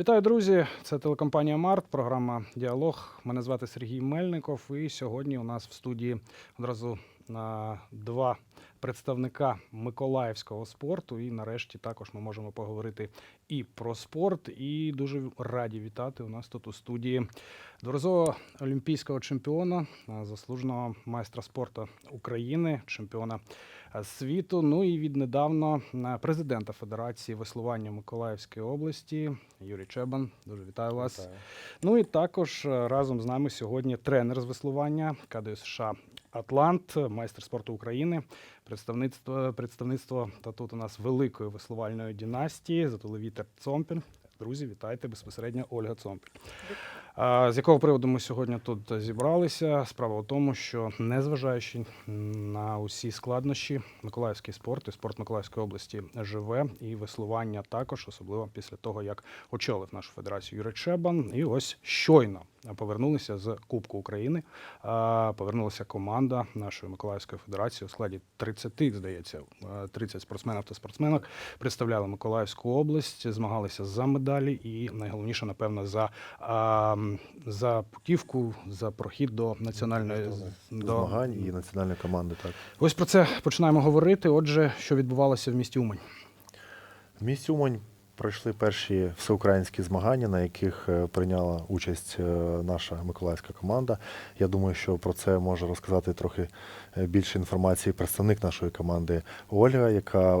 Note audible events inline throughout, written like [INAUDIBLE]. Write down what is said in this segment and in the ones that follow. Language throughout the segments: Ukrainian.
Вітаю, друзі! Це телекомпанія Март, програма Діалог. Мене звати Сергій Мельников. І сьогодні у нас в студії одразу на два представника миколаївського спорту. І нарешті також ми можемо поговорити і про спорт. І дуже раді вітати у нас тут у студії дворазового олімпійського чемпіона, заслуженого майстра спорту України, чемпіона світу. Ну і віднедавна президента Федерації веслування Миколаївської області Юрій Чебан. Дуже вітаю вас. Ну і також е, разом з нами сьогодні тренер з веслування КДС США Атлант, майстер спорту України, представництво, представництво та тут у нас великої веслувальної династії, Затулевітер Цомпель. Друзі, вітайте безпосередньо Ольга Цомпель. З якого приводу ми сьогодні тут зібралися? Справа в тому, що незважаючи на усі складнощі, миколаївський спорт і спорт Миколаївської області живе, і веслування також, особливо після того, як очолив нашу федерацію Юрій Чебан. І ось щойно повернулися з Кубку України. Повернулася команда нашої Миколаївської федерації у складі 30, здається, е, 30 спортсменів та спортсменок. Представляли Миколаївську область, змагалися за медалі і найголовніше, напевно, за, за путівку, за прохід до національної до змагань і національної команди. Так Ось про це починаємо говорити. Отже, що відбувалося в місті Умань. в місті Умань пройшли перші всеукраїнські змагання, на яких е, прийняла участь е, наша миколаївська команда. Я думаю, що про це може розказати трохи е, більше інформації представник нашої команди Ольга, яка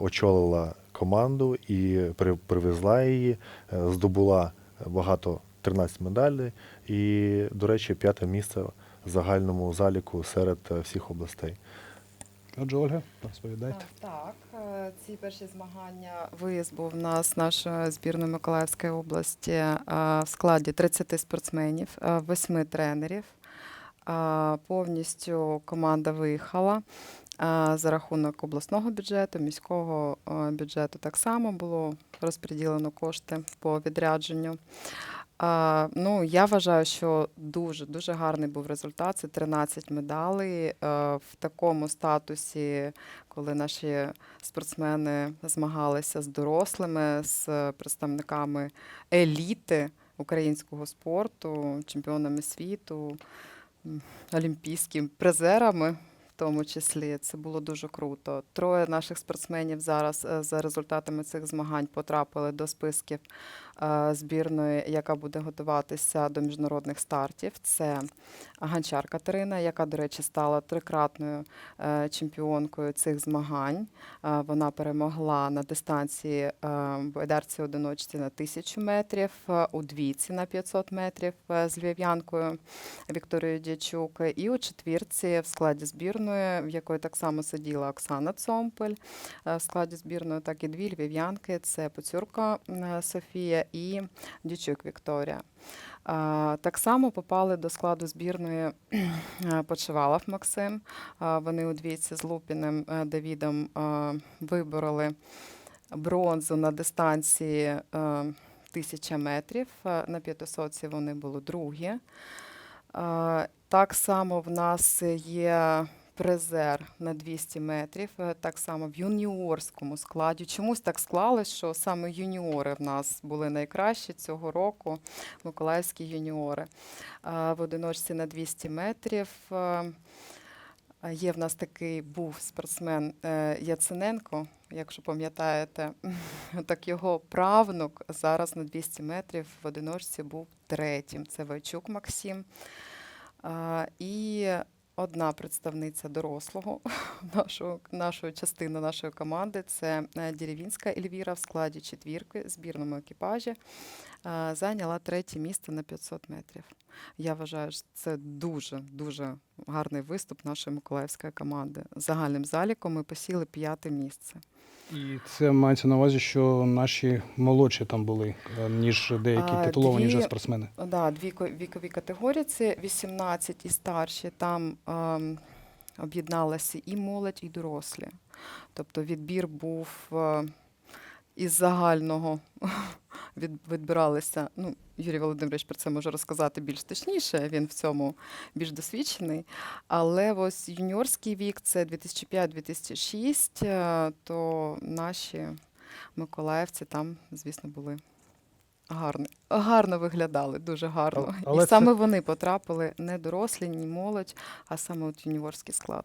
очолила команду і при- привезла її, здобула багато 13 медалей і, до речі, п'яте місце в загальному заліку серед е, всіх областей. Отже, Ольга, розповідайте. Так, е, ці перші змагання виїзд був у нас нашої збірної Миколаївської області е, в складі 30 спортсменів, 8 тренерів. Е, Повністю команда виїхала е, за рахунок обласного бюджету, міського е, бюджету так само було розподілено кошти по відрядженню. Ну, я вважаю, що дуже дуже гарний був результат. Це 13 медалей в такому статусі, коли наші спортсмени змагалися з дорослими, з представниками еліти українського спорту, чемпіонами світу, олімпійськими призерами. Тому числі це було дуже круто. Троє наших спортсменів зараз е, за результатами цих змагань потрапили до списків е, збірної, яка буде готуватися до міжнародних стартів. Це Ганчар Катерина, яка, до речі, стала трикратною е, чемпіонкою цих змагань. Вона перемогла на дистанції байдарці одиночці на 1000 метрів, у двійці на 500 метрів з львів'янкою Вікторією Дячук. І у четвірці в складі збірної, в якої так само сиділа Оксана Цомпель, е, в складі збірної, так і дві львів'янки. Це Поцюрка е, Софія і Дячук Вікторія. Так само попали до складу збірної е, Почивалов Максим. Вони у двійці з Лупіним е, Давідом е, вибороли бронзу на дистанції е, 1000 метрів. Е, На п'ятисотці вони були другі. Е, Так само в нас є призер на 200 метрів, е, так само в юніорському складі. Чомусь так склалось, що саме юніори в нас були найкращі цього року, миколаївські юніори. Е, В одиночці на 200 метрів. е, Є в нас такий був спортсмен Яцененко, якщо пам'ятаєте, [LAUGHS] так його правнук зараз на 200 метрів в одиночці був третім. Це Вайчук Максим. І одна представниця дорослого [LAUGHS] нашого, нашої частини нашої команди це е, Деревінська Ельвіра в складі четвірки в збірному екіпажі. е, Зайняла третє місце на 500 метрів. Я вважаю, що це дуже дуже гарний виступ нашої миколаївської команди. Загальним заліком ми посіли п'яте місце. І це мається на увазі, що наші молодші там були, е, ніж деякі А, титуловані вже дві- спортсмени. Да, дві ко- вікові категорії це 18 і старші. Там ем, об'єдналася і молодь, і дорослі. Тобто відбір був е, із загального [LAUGHS] від, відбиралися. Ну, Юрій Володимирович про це може розказати більш точніше, він в цьому більш досвідчений. Але ось юніорський вік це 2005-2006, е, то наші миколаївці там, звісно, були. гарно, гарно виглядали, дуже гарно. Але І саме це- вони потрапили не дорослі, ні молодь, а саме от юніорський склад.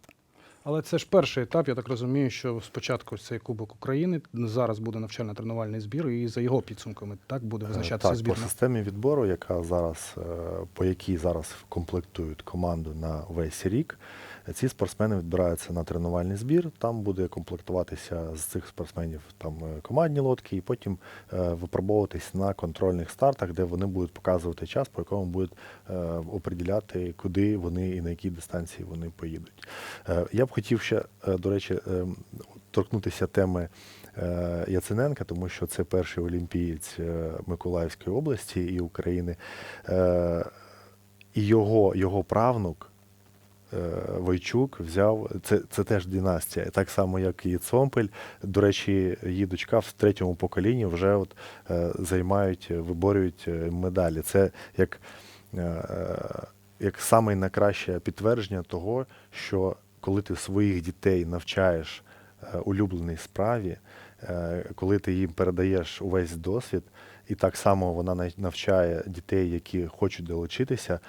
Але це ж перший етап. Я так розумію, що спочатку цей Кубок України зараз буде навчально-тренувальний збір, і за його підсумками так буде Е, визначатися Так, по системі відбору, яка зараз, е, по якій зараз комплектують команду на весь рік, ці спортсмени відбираються на тренувальний збір. Там буде комплектуватися з цих спортсменів там е, командні лодки, і потім е, випробовуватись на контрольних стартах, де вони будуть показувати час, по якому будуть е, оприділяти, куди вони і на якій дистанції вони поїдуть. Я б хотів ще, до речі, торкнутися теми Яцененка, тому що це перший олімпієць Миколаївської області і України. І його, його правнук Войчук взяв, це, це теж династія, так само, як і Цомпель. До речі, її дочка в третьому поколінні вже от, е, займають, е, виборюють е, медалі. Це як, е, е, як саме найкраще підтвердження того, що коли ти своїх дітей навчаєш е, улюбленій справі, е, коли ти їм передаєш увесь досвід, і так само вона навчає дітей, які хочуть долучитися, е,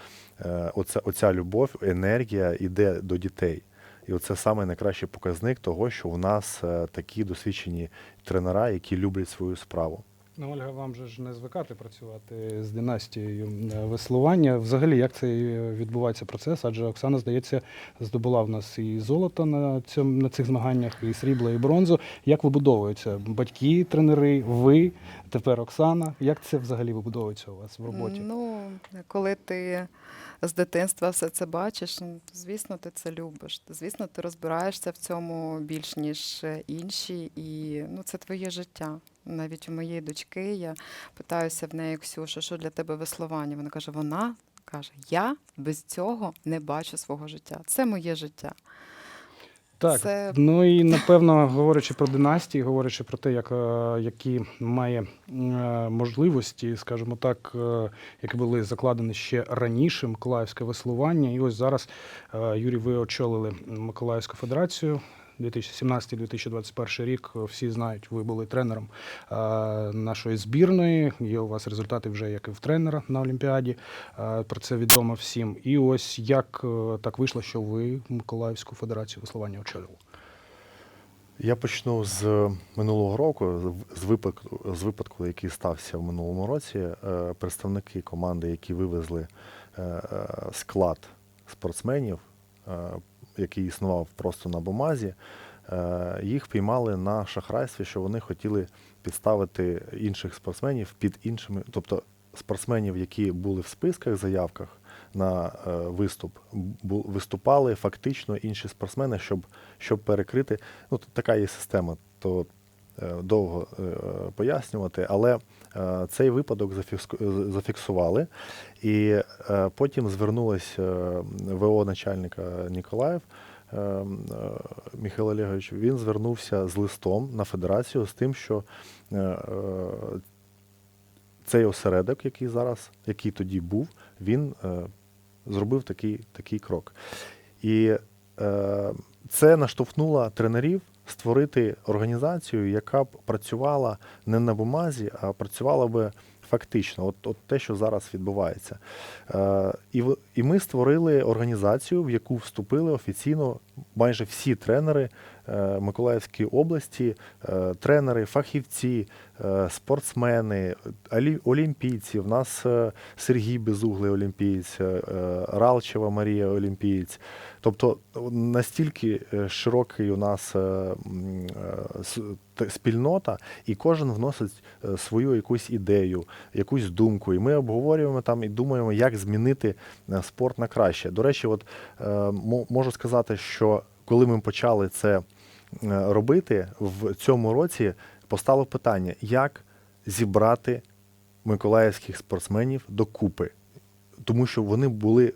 оця, оця любов, енергія йде до дітей. І оце саме найкращий показник того, що у нас е, такі досвідчені тренера, які люблять свою справу. Ну, Ольга, вам же ж не звикати працювати з династією е, веслування. Взагалі, як цей відбувається процес? Адже Оксана, здається, здобула в нас і золото на цьому на цих змаганнях, і срібло, і бронзу. Як вибудовуються батьки, тренери, ви тепер Оксана? Як це взагалі вибудовується у вас в роботі? Ну, коли ти з дитинства все це бачиш, ну, звісно, ти це любиш. Звісно, ти розбираєшся в цьому більш ніж інші, і ну, це твоє життя. Навіть у моєї дочки я питаюся в неї, Ксюша, що для тебе веслування? Вона каже: вона каже: Я без цього не бачу свого життя. Це моє життя. Так, Це- ну і напевно, говорячи про династії, говорячи про те, як, е, які має е, можливості, скажімо так, е, які були закладені ще раніше Миколаївське веслування. І ось зараз, Юрій, ви очолили Миколаївську федерацію. 2017-2021 рік всі знають, ви були тренером е, нашої збірної. Є у вас результати вже як і в тренера на Олімпіаді. Е, Про це відомо всім. І ось як е, так вийшло, що ви Миколаївську федерацію веслування очолювали. Я почну з минулого року, з- випадку, з випадку, який стався в минулому році. Е, Представники команди, які вивезли е, е, склад спортсменів, е, який існував просто на бумазі, е, їх піймали на шахрайстві, що вони хотіли підставити інших спортсменів під іншими, тобто спортсменів, які були в списках, заявках на е, виступ, виступали фактично інші спортсмени, щоб, щоб перекрити. Ну, така є система, то довго е, пояснювати, але е, цей випадок зафіксували. І е, потім звернулась е, ВО начальника Ніколаїв. е, е, Михайло Олегович, він звернувся з листом на федерацію з тим, що е, е, цей осередок, який зараз, який тоді був, він е, зробив такий, такий крок. І е, це наштовхнуло тренерів створити організацію, яка б працювала не на бумазі, а працювала би фактично, от, от те, що зараз відбувається. Е, і, і ми створили організацію, в яку вступили офіційно майже всі тренери е, Миколаївської області, е, тренери, фахівці, е, спортсмени, олі- олімпійці. В нас е, Сергій Безуглий олімпієць, е, е, Ралчева Марія олімпієць. Тобто настільки е, широкий у нас е, е, спільнота, і кожен вносить свою якусь ідею, якусь думку. І ми обговорюємо там і думаємо, як змінити спорт на краще. До речі, от можу сказати, що коли ми почали це робити, в цьому році постало питання, як зібрати миколаївських спортсменів докупи, тому що вони були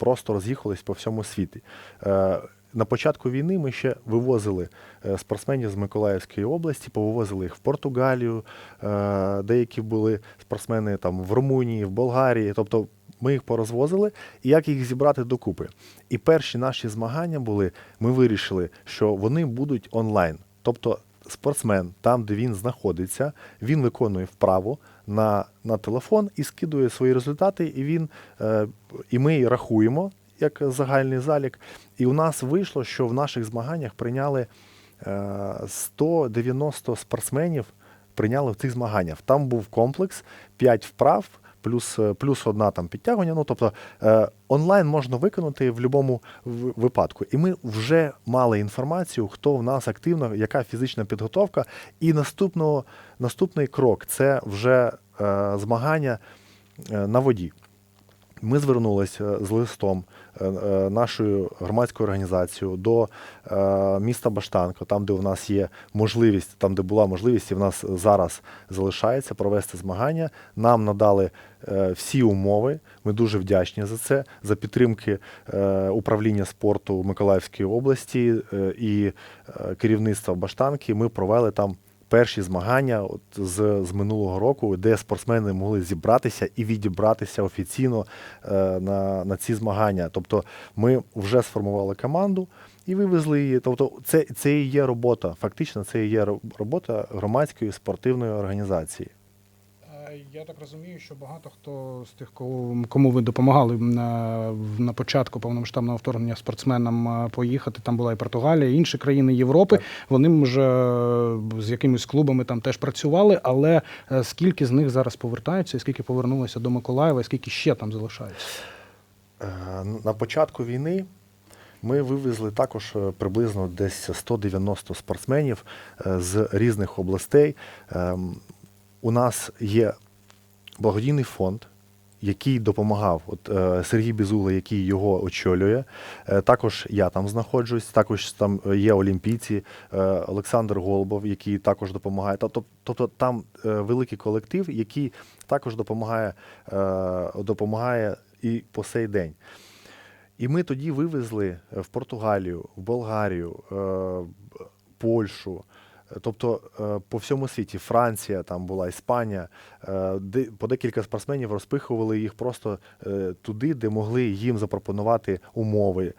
просто роз'їхались по всьому світі. Е, На початку війни ми ще вивозили е, спортсменів з Миколаївської області, повивозили їх в Португалію, е, деякі були спортсмени там в Румунії, в Болгарії. Тобто ми їх порозвозили, і як їх зібрати докупи. І перші наші змагання були, ми вирішили, що вони будуть онлайн. Тобто спортсмен, там, де він знаходиться, він виконує вправу на, на телефон і скидує свої результати, і він е, і ми рахуємо як загальний залік. І у нас вийшло, що в наших змаганнях прийняли е, 190 спортсменів прийняли в цих змаганнях. Там був комплекс 5 вправ. Плюс, е, плюс одна там підтягування. Ну тобто е, онлайн можна виконати в будь-якому випадку. І ми вже мали інформацію, хто в нас активно, яка фізична підготовка. І наступного, наступний крок це вже е, змагання на воді. Ми звернулися з листом нашою громадською організацією до е, міста Баштанко, там, де у нас є можливість, там, де була можливість, і в нас зараз залишається провести змагання. Нам надали е, всі умови. Ми дуже вдячні за це, за підтримки е, управління спорту Миколаївської області е, і е, керівництва Баштанки. Ми провели там перші змагання от з, з минулого року, де спортсмени могли зібратися і відібратися офіційно е, на, на ці змагання. Тобто ми вже сформували команду і вивезли її. Тобто, це, це і є робота. Фактично, це і є робота громадської спортивної організації. Я так розумію, що багато хто з тих, кому ви допомагали на, на початку повномасштабного вторгнення спортсменам поїхати. Там була і Португалія, і інші країни Європи. Так. Вони вже е, з якимись клубами там теж працювали. Але е, скільки з них зараз повертаються, і скільки повернулося до Миколаєва, і скільки ще там залишається? Е, На початку війни ми вивезли також приблизно десь 190 спортсменів з різних областей. У нас є благодійний фонд. Який допомагав, от е, Сергій Бізула, який його очолює. Е, також я там знаходжусь, також там є олімпійці, е, Олександр Голубов, який також допомагає. Тобто, тобто там е, великий колектив, який також допомагає, е, допомагає і по сей день. І ми тоді вивезли в Португалію, в Болгарію, е, Польщу. Тобто е, по всьому світі Франція там була, Іспанія, е, по декілька спортсменів розпихували їх просто е, туди, де могли їм запропонувати умови.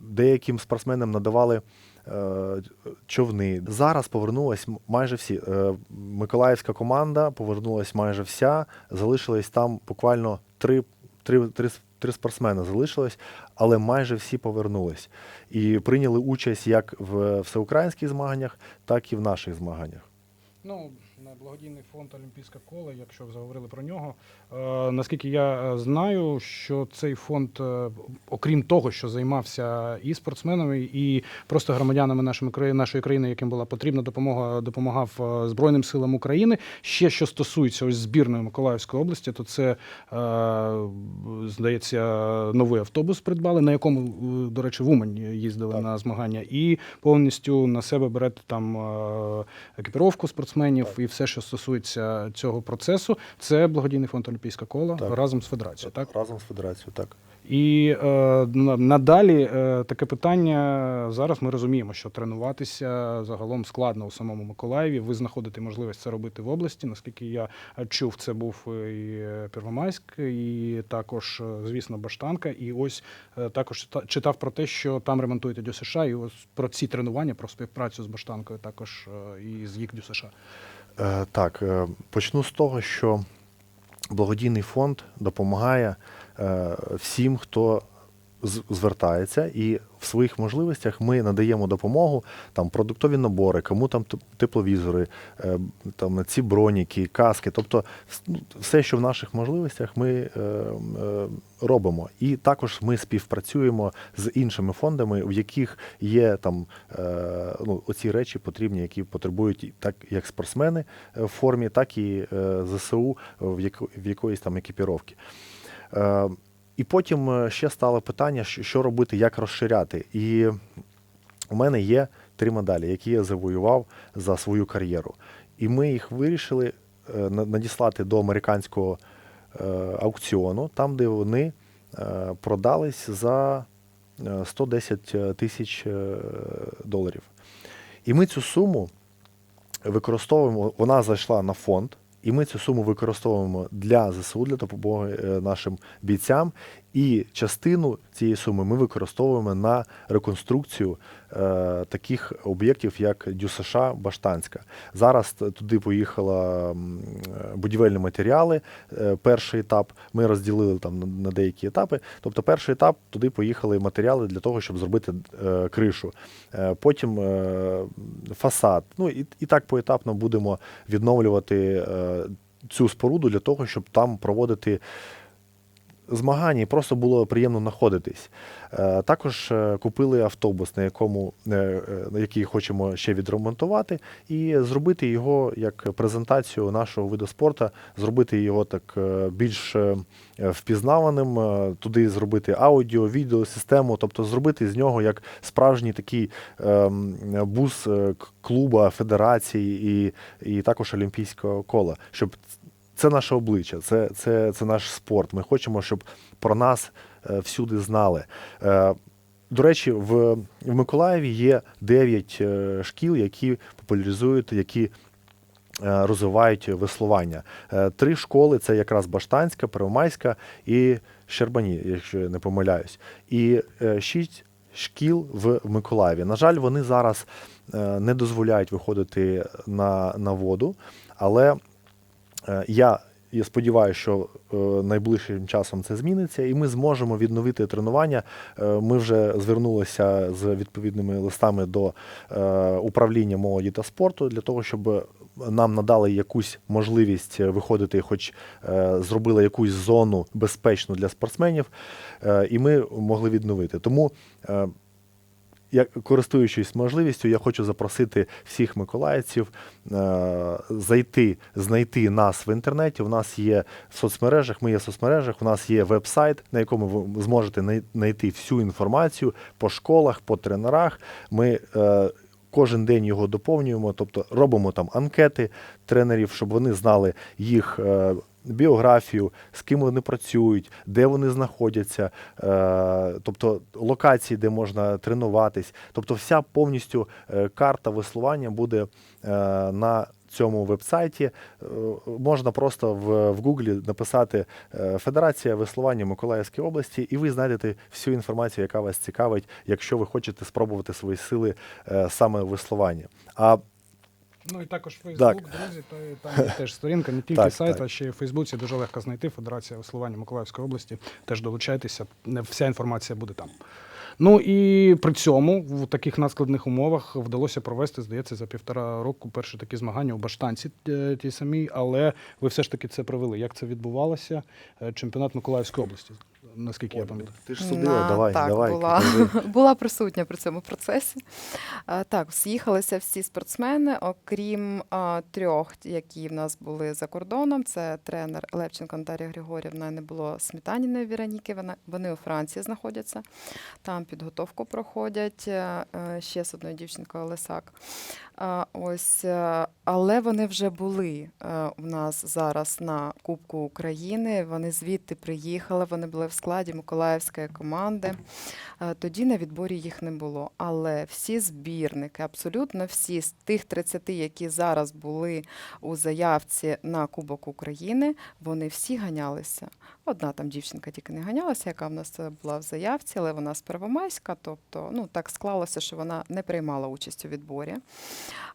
Деяким спортсменам надавали човни. Зараз повернулась майже всі. Миколаївська команда повернулась майже вся. Залишились там буквально три, три, три, три спортсмени залишилось, але майже всі повернулись і прийняли участь як в всеукраїнських змаганнях, так і в наших змаганнях. Ну, благодійний фонд Олімпійська кола, якщо ви заговорили про нього. Е, наскільки я е, знаю, що цей фонд, е, окрім того, що займався і спортсменами, і просто громадянами нашої країни, нашої країни, яким була потрібна допомога, допомагав Збройним силам України. Ще що стосується ось збірної Миколаївської області, то це здається новий автобус придбали, на якому, до речі, в Умань їздили Так. на змагання, і повністю на себе берете там екіпіровку спортсменів і все, що стосується цього процесу. Це благодійний фонд Олімпійська кола Так. разом з федерацією. Так Разом з федерацією, так. І е, надалі е, таке питання. Зараз ми розуміємо, що тренуватися загалом складно у самому Миколаєві. Ви знаходите можливість це робити в області. Наскільки я чув, це був е, і Первомайськ, і також, е, звісно, Баштанка. І ось е, також читав про те, що там ремонтують ДЮСШ, і ось про ці тренування, про співпрацю з Баштанкою, також е, і з їх ДЮСШ. Е, Так, е, почну з того, що благодійний фонд допомагає всім, хто звертається, і в своїх можливостях ми надаємо допомогу, там продуктові набори, кому там тепловізори, е, там ці броніки, каски. Тобто ну, все, що в наших можливостях, ми е, е, робимо. І також ми співпрацюємо з іншими фондами, в яких є там е, ну, оці речі потрібні, які потребують так як спортсмени е, в формі, так і е, ЗСУ в, яко, в якоїсь там екіпіровці. Е, і потім е, ще стало питання, що, робити, як розширяти. І у мене є три медалі, які я завоював за свою кар'єру. І ми їх вирішили е, надіслати до американського аукціону, там, де вони продались за е, 110 тисяч доларів. І ми цю суму використовуємо, вона зайшла на фонд, і ми цю суму використовуємо для ЗСУ, для допомоги е, нашим бійцям. І частину цієї суми ми використовуємо на реконструкцію е, таких об'єктів, як ДЮСШ Баштанська. Зараз туди поїхали е, будівельні матеріали. Е, перший етап ми розділили там на деякі етапи. Тобто, перший етап туди поїхали матеріали для того, щоб зробити е, кришу. Е, потім е, фасад. Ну і, і так поетапно будемо відновлювати е, цю споруду для того, щоб там проводити змагання і просто було приємно знаходитись. Е, Також е, купили автобус, на якому е, на який хочемо ще відремонтувати, і зробити його як презентацію нашого виду спорту, зробити його так більш впізнаваним, туди зробити аудіо, відео, систему, тобто зробити з нього як справжній такий бус клуба, федерації і, і також олімпійського кола, щоб це наше обличчя, це, це, це наш спорт. Ми хочемо, щоб про нас е, всюди знали. Е, До речі, в, в Миколаєві є 9 е, шкіл, які популяризують, які розвивають веслування. Три школи це якраз Баштанська, Первомайська і Щербані, якщо я не помиляюсь. І шість шкіл в Миколаєві. На жаль, вони зараз не дозволяють виходити на, на воду, але Я, я сподіваюся, що е, найближчим часом це зміниться, і ми зможемо відновити тренування. Е, Ми вже звернулися з відповідними листами до е, управління молоді та спорту для того, щоб нам надали якусь можливість виходити, хоч е, зробили якусь зону безпечну для спортсменів, е, і ми могли відновити. Тому. Е, я, користуючись можливістю, я хочу запросити всіх миколаївців е, зайти, знайти нас в інтернеті. У нас є в соцмережах, ми є в соцмережах, у нас є веб-сайт, на якому ви зможете най- знайти всю інформацію по школах, по тренерах. Ми е, кожен день його доповнюємо, тобто робимо там анкети тренерів, щоб вони знали їх. е, Біографію, з ким вони працюють, де вони знаходяться, е, тобто локації, де можна тренуватись. Тобто, вся повністю е, карта веслування буде на цьому вебсайті. Е, Можна просто в, в Гуглі написати е, Федерація веслування Миколаївської області, і ви знайдете всю інформацію, яка вас цікавить, якщо ви хочете спробувати свої сили е, саме в веслуванні. А Ну і також Facebook, Так. друзі, то і там є теж сторінка, не тільки Так, сайт, так. а ще й у Фейсбуці дуже легко знайти Федерація веслування Миколаївської області. Теж долучайтеся, не вся інформація буде там. Ну і при цьому в таких надскладних умовах вдалося провести, здається, за півтора року перші такі змагання у Баштанці тій ті самі, але ви все ж таки це провели. Як це відбувалося? Е, Чемпіонат Миколаївської області, наскільки я пам'ятаю. ти ж судила, На- давай, так, давай. була, кажи. [LAUGHS] була присутня при цьому процесі. А, так, з'їхалися всі спортсмени, окрім а, трьох, які в нас були за кордоном. Це тренер Левченко Наталія Григорівна, не було Сметаніної Віроніки. Вона, вони у Франції знаходяться, там підготовку проходять е, е, ще з одною дівчинкою Лисак. Ось, е, але вони вже були е, у нас зараз на Кубку України. Вони звідти приїхали, вони були в складі Миколаївської команди. Е, Тоді на відборі їх не було. Але всі збірники, абсолютно всі з тих 30, які зараз були у заявці на Кубок України, вони всі ганялися. Одна там дівчинка тільки не ганялася, яка в нас була в заявці, але вона з Первомайська. Тобто, ну так склалося, що вона не приймала участь у відборі.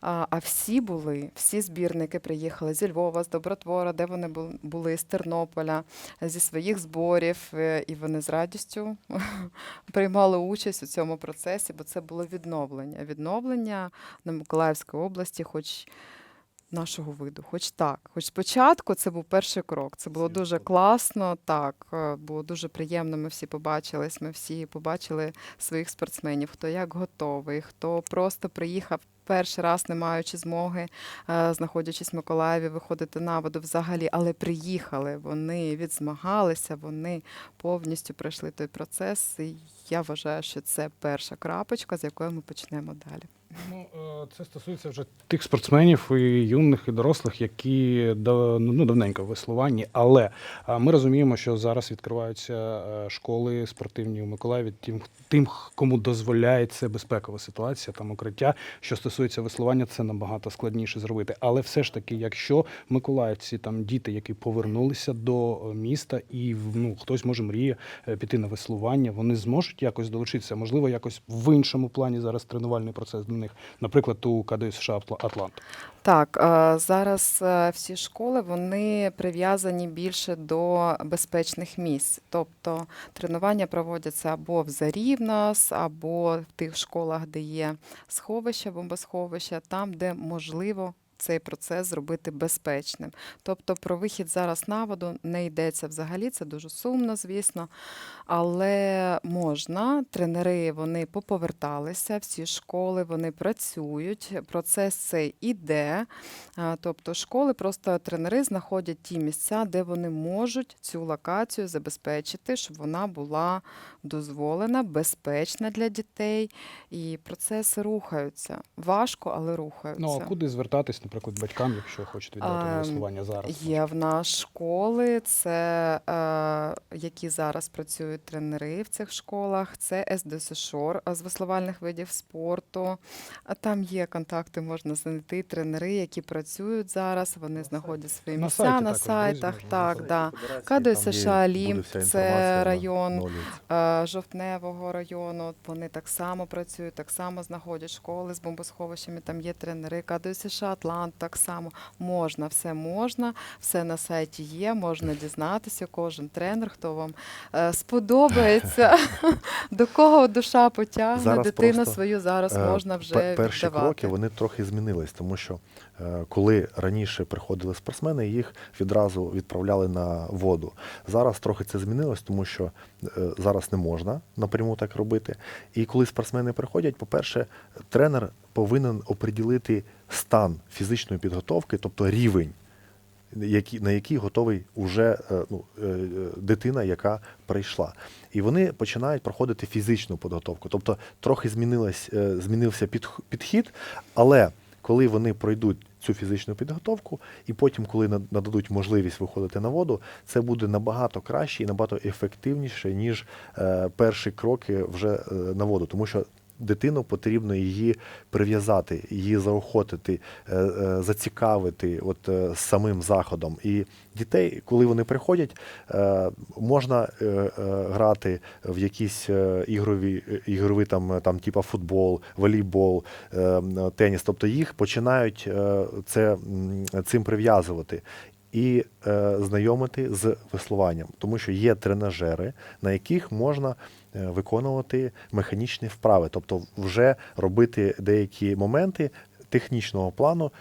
А, всі були, всі збірники приїхали зі Львова, з Добротвора, де вони були, з Тернополя, зі своїх зборів, е, і вони з радістю [LAUGHS] приймали участь у цьому процесі, бо це було відновлення. Відновлення на Миколаївській області, хоч нашого виду, хоч так. Хоч спочатку це був перший крок. Це було дуже класно, так, е, було дуже приємно. Ми всі побачились, ми всі побачили своїх спортсменів, хто як готовий, хто просто приїхав. Перший раз не маючи змоги, е, знаходячись в Миколаєві, виходити на воду взагалі, але приїхали, вони відзмагалися, вони повністю пройшли той процес. І я вважаю, що це перша крапочка, з якої ми почнемо далі. Ну, е, це стосується вже тих спортсменів, і юних, і дорослих, які дав- ну, давненько в веслуванні. Але ми розуміємо, що зараз відкриваються е, школи спортивні у Миколаєві тим, тим, кому дозволяється безпекова ситуація, там укриття. Що стосується веслування, це набагато складніше зробити. Але все ж таки, якщо миколаївці, там діти, які повернулися до е, міста, і ну, хтось може мріє піти на веслування, вони зможуть якось долучитися. Можливо, якось в іншому плані зараз тренувальний процес них, наприклад, у КД США Атла- Атлант. Так, е, зараз е, всі школи вони прив'язані більше до безпечних місць. Тобто тренування проводяться або в Зарівнас, або в тих школах, де є сховища, бомбосховища, там, де можливо. Цей процес зробити безпечним. Тобто про вихід зараз на воду не йдеться взагалі, це дуже сумно, звісно. Але можна, тренери вони поповерталися, всі школи вони працюють, процес цей іде. Тобто школи просто тренери знаходять ті місця, де вони можуть цю локацію забезпечити, щоб вона була дозволена, безпечна для дітей. І процеси рухаються. Важко, але рухаються. Ну а куди звертатись, наприклад, батькам, якщо хочуть віддати на Ем, зараз? Є в нас школи, це е, які зараз працюють тренери в цих школах. Це СДС Шор з веслувальних видів спорту. А там є контакти, можна знайти тренери, які працюють зараз. Вони знаходять свої На місця сайті на сайтах. можна Так, знайти. да. Там КД США Лімп, це район. Е, Жовтневого району. Вони так само працюють, так само знаходять школи з бомбосховищами. Там є тренери. КДУ США Атлант так само можна, все можна, все на сайті є. Можна дізнатися. Кожен тренер, хто вам е, сподобається, [LAUGHS] до кого душа потягне, Зараз дитину просто, свою зараз Е, можна вже пе- Перші віддавати. кроки вони трохи змінились, тому що е, коли раніше приходили спортсмени, їх відразу відправляли на воду. Зараз трохи це змінилось, тому що зараз не можна напряму так робити. І коли спортсмени приходять, по-перше, тренер повинен оприділити стан фізичної підготовки, тобто рівень. На який готовий уже е, ну, е, е, дитина, яка прийшла. І вони починають проходити фізичну підготовку. Тобто трохи змінилась, е, змінився підхід, але коли вони пройдуть цю фізичну підготовку, і потім, коли над- нададуть можливість виходити на воду, це буде набагато краще і набагато ефективніше, ніж перші кроки вже на воду. Тому що дитину потрібно її прив'язати, її заохотити, е, е, зацікавити от, е, самим заходом. І дітей, коли вони приходять, можна грати в якісь ігрові, ігрові там, там, типа футбол, волейбол, теніс. Тобто їх починають це, цим прив'язувати. І е, знайомити з веслуванням, тому що є тренажери, на яких можна е, виконувати механічні вправи, тобто вже робити деякі моменти технічного плану,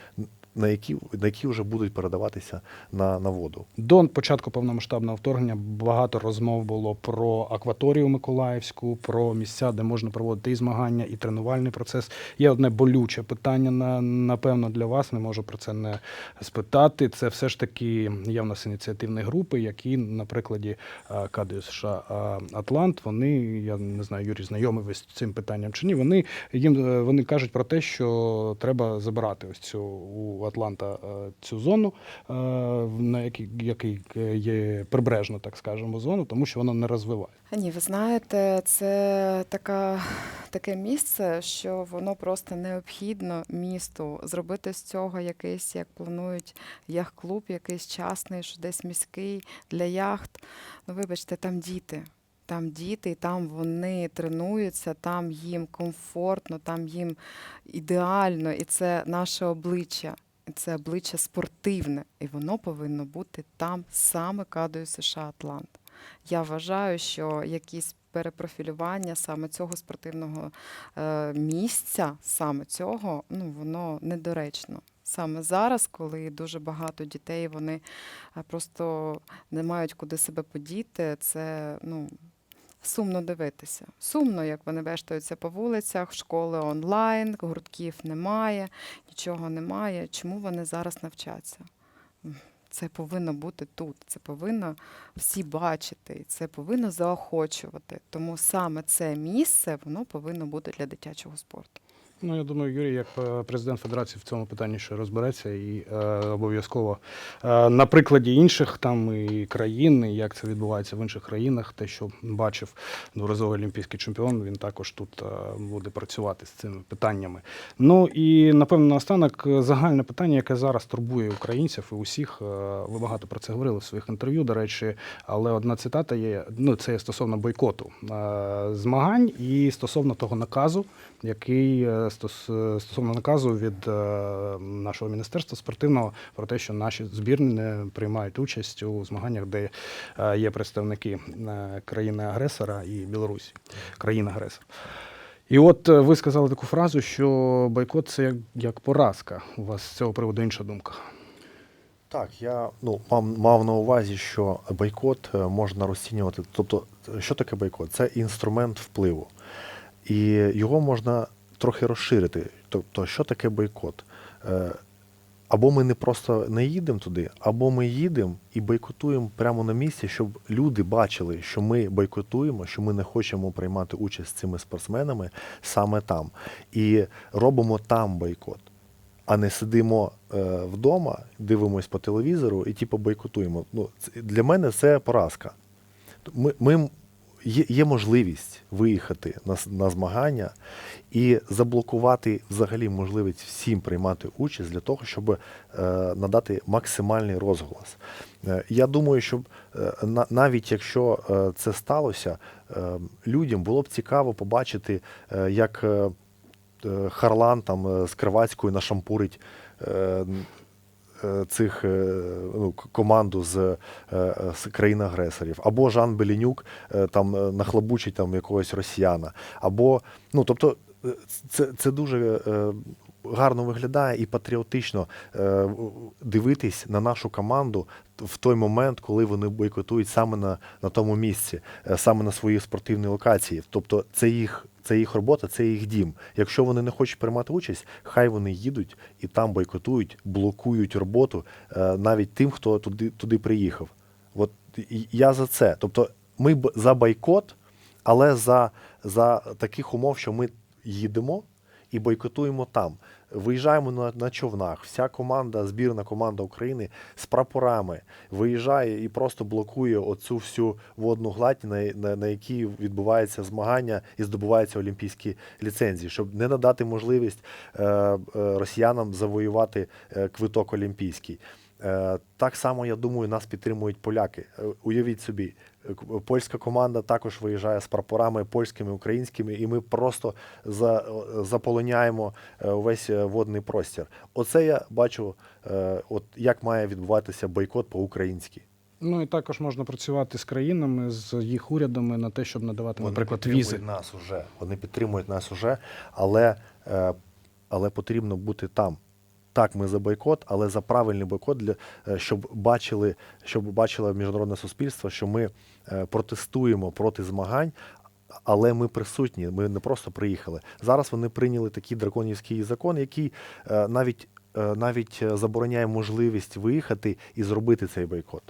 на які, на які вже будуть передаватися на, на воду. До початку повномасштабного вторгнення багато розмов було про акваторію Миколаївську, про місця, де можна проводити і змагання, і тренувальний процес. Є одне болюче питання, на, напевно, для вас. Не можу про це не спитати. Це все ж таки є в нас ініціативні групи, які на прикладі е, США е, Атлант. Вони, я не знаю, Юрій, знайомий ви з цим питанням чи ні. Вони їм е, вони кажуть про те, що треба забирати ось цю Атланта е, цю зону, е, на якій який е, є прибережну, так скажемо, зону, тому що вона не розвиває. Ні, ви знаєте, це така, таке місце, що воно просто необхідно місту зробити з цього якийсь, як планують яхт-клуб, якийсь частний, що десь міський для яхт. Ну, вибачте, там діти. Там діти, і там вони тренуються, там їм комфортно, там їм ідеально, і це наше обличчя. Це обличчя спортивне, і воно повинно бути там саме кадою США Атлант. Я вважаю, що якісь перепрофілювання саме цього спортивного е, місця, саме цього, ну воно недоречно. Саме зараз, коли дуже багато дітей вони е, просто не мають куди себе подіти, це ну. Сумно дивитися. Сумно, як вони вештаються по вулицях, школи онлайн, гуртків немає, нічого немає. Чому вони зараз навчаться? Це повинно бути тут, це повинно всі бачити, це повинно заохочувати. Тому саме це місце воно повинно бути для дитячого спорту. Ну, я думаю, Юрій, як е, президент федерації, в цьому питанні ще розбереться і е, обов'язково е, на прикладі інших там і країн, і як це відбувається в інших країнах, те, що бачив дворазовий олімпійський чемпіон, він також тут е, буде працювати з цими питаннями. Ну і напевно наостанок е, загальне питання, яке зараз турбує українців і усіх. е, Ви багато про це говорили в своїх інтерв'ю, до речі, але одна цитата є: ну це є стосовно бойкоту е, змагань і стосовно того наказу, який е, стосовно наказу від е, нашого міністерства спортивного про те, що наші збірні не приймають участь у змаганнях, де е, є представники країни-агресора і Білорусі, країни-агресор. І от ви сказали таку фразу, що бойкот це як, як поразка. У вас з цього приводу інша думка. Так, я ну, мав, мав на увазі, що бойкот можна розцінювати. Тобто, що таке бойкот? Це інструмент впливу. І його можна трохи розширити. Тобто, що таке бойкот? Е, Або ми не просто не їдемо туди, або ми їдемо і бойкотуємо прямо на місці, щоб люди бачили, що ми бойкотуємо, що ми не хочемо приймати участь з цими спортсменами саме там. І робимо там бойкот а не сидимо е, вдома, дивимось по телевізору і типу бойкотуємо. Ну, для мене це поразка. Ми, ми, є, є можливість виїхати на, на змагання і заблокувати взагалі можливість всім приймати участь для того, щоб е, надати максимальний розголос. Е, я думаю, що е, на, навіть якщо е, це сталося, е, людям було б цікаво побачити, е, як. Е, е, Харлан там е, з Кривацькою нашампурить е, цих е, ну, команду з, е, е, з країн-агресорів, або Жан Белінюк е, там е, нахлобучить там якогось росіяна, або ну тобто е, це, це дуже е, гарно виглядає і патріотично е, дивитись на нашу команду в той момент, коли вони бойкотують саме на, на тому місці, е, саме на своїй спортивній локації. Тобто це їх. Це їх робота, це їх дім. Якщо вони не хочуть приймати участь, хай вони їдуть і там бойкотують, блокують роботу е, навіть тим, хто туди, туди приїхав. От я за це. Тобто, ми за бойкот, але за, за таких умов, що ми їдемо і бойкотуємо там. Виїжджаємо на, на човнах. Вся команда, збірна команда України з прапорами виїжджає і просто блокує оцю всю водну гладь, на, на, на якій відбувається змагання і здобуваються олімпійські ліцензії, щоб не надати можливість е, е, росіянам завоювати е, квиток олімпійський. Е, Так само, я думаю, нас підтримують поляки. Уявіть собі, польська команда також виїжджає з прапорами польськими, українськими, і ми просто за, заполоняємо е, увесь е, водний простір. Оце я бачу, е, от як має відбуватися бойкот по-українськи. Ну і також можна працювати з країнами, з їх урядами на те, щоб надавати, наприклад, підтримують візи. нас уже. Вони підтримують нас уже, але, але потрібно бути там. Так, ми за бойкот, але за правильний бойкот, для, щоб бачили, щоб бачило міжнародне суспільство, що ми протестуємо проти змагань, але ми присутні, ми не просто приїхали. Зараз вони прийняли такий драконівський закон, який е, навіть, е, навіть е, забороняє можливість виїхати і зробити цей бойкот.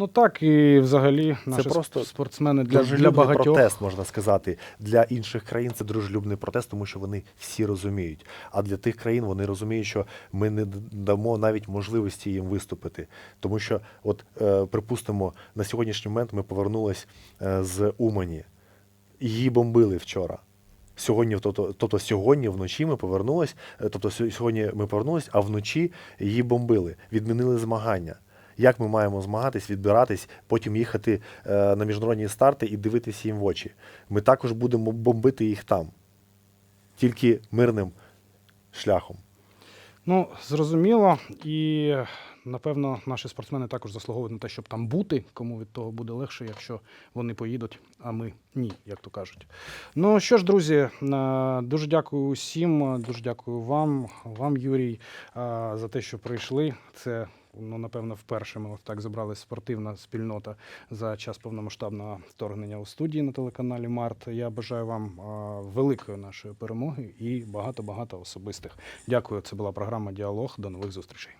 Ну так, і взагалі наші просто спортсмени для, для багатьох. протест, можна сказати. Для інших країн це дружелюбний протест, тому що вони всі розуміють. А для тих країн вони розуміють, що ми не дамо навіть можливості їм виступити. Тому що, от е, припустимо, на сьогоднішній момент ми повернулись е, з Умані. Її бомбили вчора. Сьогодні, тобто, тобто сьогодні вночі ми повернулись, е, тобто сьогодні ми повернулись, а вночі її бомбили, відмінили змагання. Як ми маємо змагатись, відбиратись, потім їхати е, на міжнародні старти і дивитися їм в очі? Ми також будемо бомбити їх там, тільки мирним шляхом. Ну, зрозуміло. І напевно наші спортсмени також заслуговують на те, щоб там бути. Кому від того буде легше, якщо вони поїдуть, а ми ні, як то кажуть. Ну що ж, друзі, е, дуже дякую усім, дуже дякую вам, вам, Юрій, е, за те, що прийшли. Це. Ну, напевно, вперше ми так зібрали спортивна спільнота за час повномасштабного вторгнення у студії на телеканалі Март. Я бажаю вам великої нашої перемоги і багато-багато особистих. Дякую. Це була програма Діалог. До нових зустрічей.